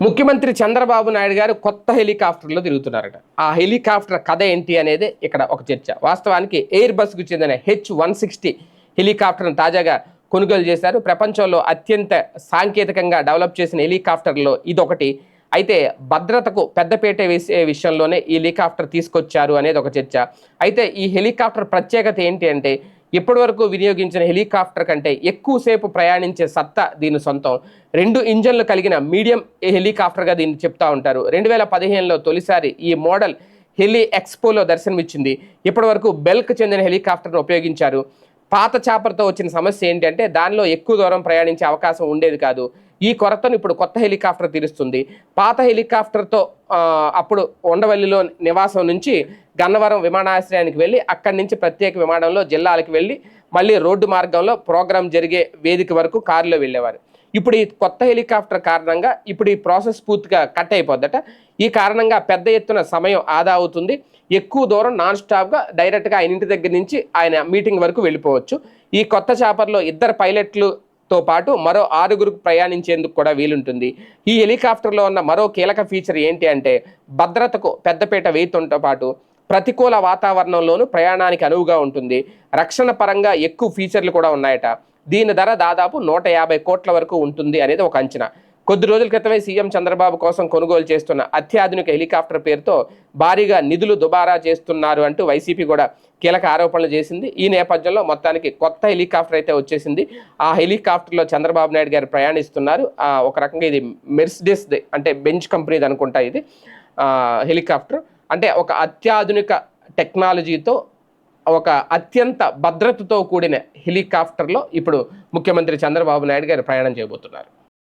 ముఖ్యమంత్రి చంద్రబాబు నాయుడు గారు కొత్త హెలికాప్టర్లో తిరుగుతున్నారట. ఆ హెలికాప్టర్ కథ ఏంటి అనేది ఇక్కడ ఒక చర్చ. వాస్తవానికి ఎయిర్ బస్కు చెందిన హెచ్ వన్ సిక్స్టీ హెలికాప్టర్ను తాజాగా కొనుగోలు చేశారు. ప్రపంచంలో అత్యంత సాంకేతికంగా డెవలప్ చేసిన హెలికాప్టర్లో ఇదొకటి. అయితే భద్రతకు పెద్దపేట వేసే విషయంలోనే ఈ హెలికాప్టర్ తీసుకొచ్చారు అనేది ఒక చర్చ. అయితే ఈ హెలికాప్టర్ ప్రత్యేకత ఏంటి అంటే ఇప్పటివరకు వినియోగించిన హెలికాప్టర్ కంటే ఎక్కువసేపు ప్రయాణించే సత్తా దీని సొంతం. రెండు ఇంజన్లు కలిగిన మీడియం హెలికాప్టర్గా దీన్ని చెప్తా ఉంటారు. రెండు వేల పదిహేనులో తొలిసారి ఈ మోడల్ హెలి ఎక్స్పోలో దర్శనమిచ్చింది. ఇప్పటివరకు బెల్క్ చెందిన హెలికాప్టర్ను ఉపయోగించారు. పాత చాపర్తో వచ్చిన సమస్య ఏంటంటే దానిలో ఎక్కువ దూరం ప్రయాణించే అవకాశం ఉండేది కాదు. ఈ కొరతను ఇప్పుడు కొత్త హెలికాప్టర్ తీరుస్తుంది. పాత హెలికాప్టర్తో అప్పుడు ఉండవల్లిలో నివాసం నుంచి గన్నవరం విమానాశ్రయానికి వెళ్ళి అక్కడి నుంచి ప్రత్యేక విమానంలో జిల్లాలకు వెళ్ళి మళ్ళీ రోడ్డు మార్గంలో ప్రోగ్రాం జరిగే వేదిక వరకు కారులో వెళ్ళేవారు. ఇప్పుడు ఈ కొత్త హెలికాప్టర్ కారణంగా ఇప్పుడు ఈ ప్రాసెస్ పూర్తిగా కట్ అయిపోద్దట. ఈ కారణంగా పెద్ద ఎత్తున సమయం ఆదా అవుతుంది. ఎక్కువ దూరం నాన్ స్టాప్గా డైరెక్ట్గా ఆయన ఇంటి దగ్గర నుంచి ఆయన మీటింగ్ వరకు వెళ్ళిపోవచ్చు. ఈ కొత్త చాపర్లో ఇద్దరు పైలట్లు తో పాటు మరో ఆరుగురు ప్రయాణించేందుకు కూడా వీలుంటుంది. ఈ హెలికాప్టర్లో ఉన్న మరో కీలక ఫీచర్ ఏంటి అంటే భద్రతకు పెద్దపీట వేయటంతో పాటు ప్రతికూల వాతావరణంలోనూ ప్రయాణానికి అనువుగా ఉంటుంది. రక్షణ పరంగా ఎక్కువ ఫీచర్లు కూడా ఉన్నాయట. దీని ధర దాదాపు నూట యాభై కోట్ల వరకు ఉంటుంది అనేది ఒక అంచనా. కొద్ది రోజుల క్రితమే సీఎం చంద్రబాబు కోసం కొనుగోలు చేస్తున్న అత్యాధునిక హెలికాప్టర్ పేరుతో భారీగా నిధులు దుబారా చేస్తున్నారు అంటూ వైసీపీ కూడా కీలక ఆరోపణలు చేసింది. ఈ నేపథ్యంలో మొత్తానికి కొత్త హెలికాప్టర్ అయితే వచ్చేసింది. ఆ హెలికాప్టర్లో చంద్రబాబు నాయుడు గారు ప్రయాణిస్తున్నారు. ఒక రకంగా ఇది మెర్సిడెస్ అంటే బెంచ్ కంపెనీది అనుకుంటా ఇది. హెలికాప్టర్. అంటే ఒక అత్యాధునిక టెక్నాలజీతో ఒక అత్యంత భద్రతతో కూడిన హెలికాప్టర్లో ఇప్పుడు ముఖ్యమంత్రి చంద్రబాబు నాయుడు గారు ప్రయాణం చేయబోతున్నారు.